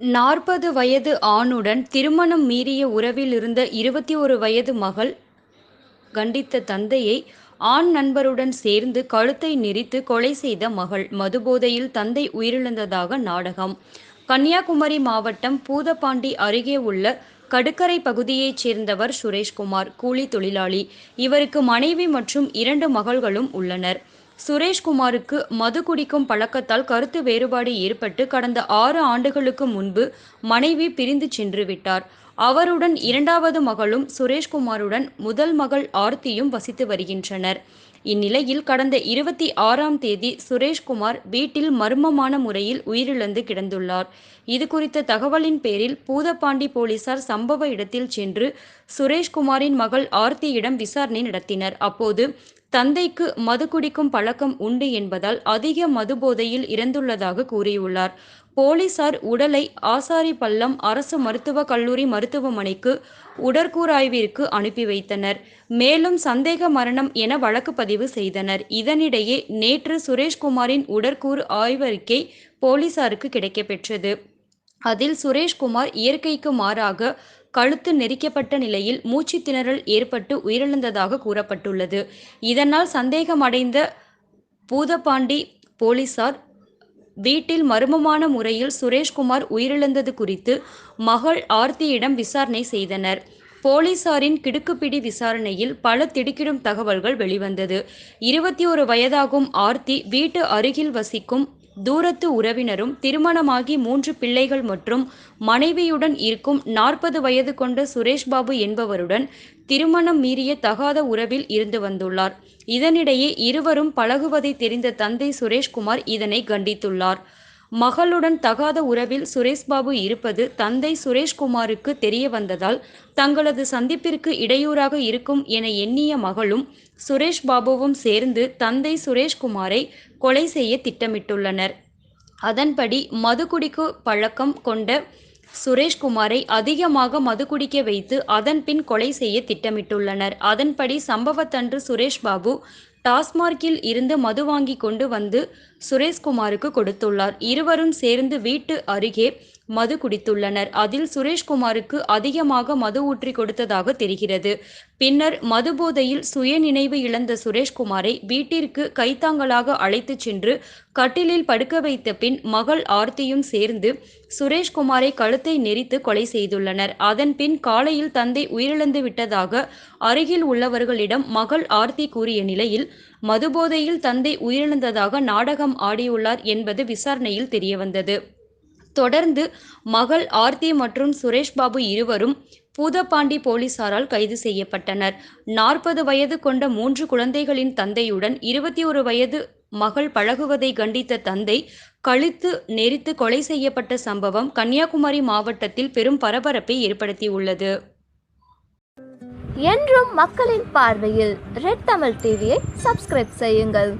நாற்பது வயது ஆணுடன் திருமணம் மீறிய உறவில் இருந்த இருபத்தி ஒரு வயது மகள் கண்டித்த தந்தையை ஆண் நண்பருடன் சேர்ந்து கழுத்தை நெரித்து கொலை செய்த மகள் மதுபோதையில் தந்தை உயிரிழந்ததாக நாடகம். கன்னியாகுமரி மாவட்டம் பூதப்பாண்டி அருகே உள்ள கடுக்கரை பகுதியைச் சேர்ந்தவர் சுரேஷ்குமார் கூலி தொழிலாளி. இவருக்கு மனைவி மற்றும் இரண்டு மகள்களும் உள்ளனர். சுரேஷ்குமாருக்கு மது குடிக்கும் பழக்கத்தால் கருத்து வேறுபாடு ஏற்பட்டு கடந்த ஆறு ஆண்டுகளுக்கு முன்பு மனைவி பிரிந்து சென்று விட்டார். அவருடன் இரண்டாவது மகளும் சுரேஷ்குமாருடன் முதல் மகள் ஆர்த்தியும் வசித்து வருகின்றனர். இந்நிலையில் கடந்த இருபத்தி ஆறாம் தேதி சுரேஷ்குமார் வீட்டில் மர்மமான முறையில் உயிரிழந்து கிடந்துள்ளார். இது குறித்த தகவலின் பேரில் பூதப்பாண்டி போலீசார் சம்பவ இடத்தில் சென்று சுரேஷ்குமாரின் மகள் ஆர்த்தியிடம் விசாரணை நடத்தினர். அப்போது தந்தைக்கு மது குடிக்கும் பழக்கம் உண்டு என்பதால் அதிக மது போதையில் இறந்துள்ளதாக கூறியுள்ளார். போலீசார் உடலை ஆசாரி பள்ளம் அரசு மருத்துவக் கல்லூரி மருத்துவமனைக்கு உடற்கூராய்விற்கு அனுப்பி வைத்தனர். மேலும் சந்தேக மரணம் என வழக்கு பதிவு செய்தனர். இதனிடையே நேற்று சுரேஷ்குமாரின் உடற்கூறு ஆய்வறிக்கை போலீசாருக்கு கிடைக்கப்பெற்றது. அதில் சுரேஷ்குமார் இயற்கைக்கு மாறாக கழுத்து நெரிக்கப்பட்ட நிலையில் மூச்சு திணறல் ஏற்பட்டு உயிரிழந்ததாக கூறப்பட்டுள்ளது. இதனால் சந்தேகமடைந்த பூதப்பாண்டி போலீசார் வீட்டில் மர்மமான முறையில் சுரேஷ்குமார் உயிரிழந்தது குறித்து மகள் ஆர்த்தியிடம் விசாரணை செய்தனர். போலீசாரின் கிடுக்குப்பிடி விசாரணையில் பல திடுக்கிடும் தகவல்கள் வெளிவந்தது. இருபத்தி ஒரு வயதாகும் ஆர்த்தி வீட்டு அருகில் வசிக்கும் தூரத்து உறவினரும் திருமணமாகி மூன்று பிள்ளைகள் மற்றும் மனைவியுடன் இருக்கும் நாற்பது வயது கொண்ட சுரேஷ்பாபு என்பவருடன் திருமணம் மீறிய தகாத உறவில் இருந்து வந்துள்ளார். இதனிடையே இருவரும் பழகுவதை தெரிந்த தந்தை சுரேஷ்குமார் இதனை கண்டித்துள்ளார். மகளுடன் தகாத உறவில் சுரேஷ்பாபு இருப்பது தந்தை சுரேஷ்குமாருக்கு தெரிய வந்ததால் தங்களது சந்திப்பிற்கு இடையூறாக இருக்கும் என எண்ணிய மகளும் சுரேஷ் பாபுவும் சேர்ந்து தந்தை சுரேஷ்குமாரை கொலை செய்ய திட்டமிட்டுள்ளனர். அதன்படி மதுகுடிக்கு பழக்கம் கொண்ட சுரேஷ்குமாரை அதிகமாக மது குடிக்க வைத்து அதன் பின் கொலை செய்ய திட்டமிட்டுள்ளனர். அதன்படி சம்பவத்தன்று சுரேஷ் பாபு டாஸ்மார்க்கில் இருந்து மது வாங்கி கொண்டு வந்து சுரேஷ்குமாருக்கு கொடுத்துள்ளார். இருவரும் சேர்ந்து வீட்டு அருகே மது குடித்துள்ளனர். அதில் சுரேஷ்குமாருக்கு அதிகமாக மது ஊற்றி கொடுத்ததாக தெரிகிறது. பின்னர் மதுபோதையில் சுயநினைவு இழந்த சுரேஷ்குமாரை வீட்டிற்கு கைத்தாங்கலாக அழைத்துச் சென்று கட்டிலில் படுக்க வைத்த பின் மகள் ஆர்த்தியும் சேர்ந்து சுரேஷ்குமாரை கழுத்தை நெரித்து கொலை செய்துள்ளனர். அதன் பின் காலையில் தந்தை உயிரிழந்து விட்டதாக அருகில் உள்ளவர்களிடம் மகள் ஆர்த்தி கூறிய நிலையில் மதுபோதையில் தந்தை உயிரிழந்ததாக நாடகம் ஆடியுள்ளார் என்பது விசாரணையில் தெரியவந்தது. தொடர்ந்து மகள் ஆர்த்தி மற்றும் சுரேஷ் பாபு இருவரும் பூதப்பாண்டி போலீசாரால் கைது செய்யப்பட்டனர். நாற்பது வயது கொண்ட மூன்று குழந்தைகளின் தந்தையுடன் இருபத்தி ஒரு வயது மகள் பழகுவதை கண்டித்த தந்தை கழித்து நெரித்து கொலை செய்யப்பட்ட சம்பவம் கன்னியாகுமரி மாவட்டத்தில் பெரும் பரபரப்பை ஏற்படுத்தியுள்ளது. என்றும் மக்களின் பார்வையில் ரெட் தமிழ் டிவியை சப்ஸ்கிரைப் செய்யுங்கள்.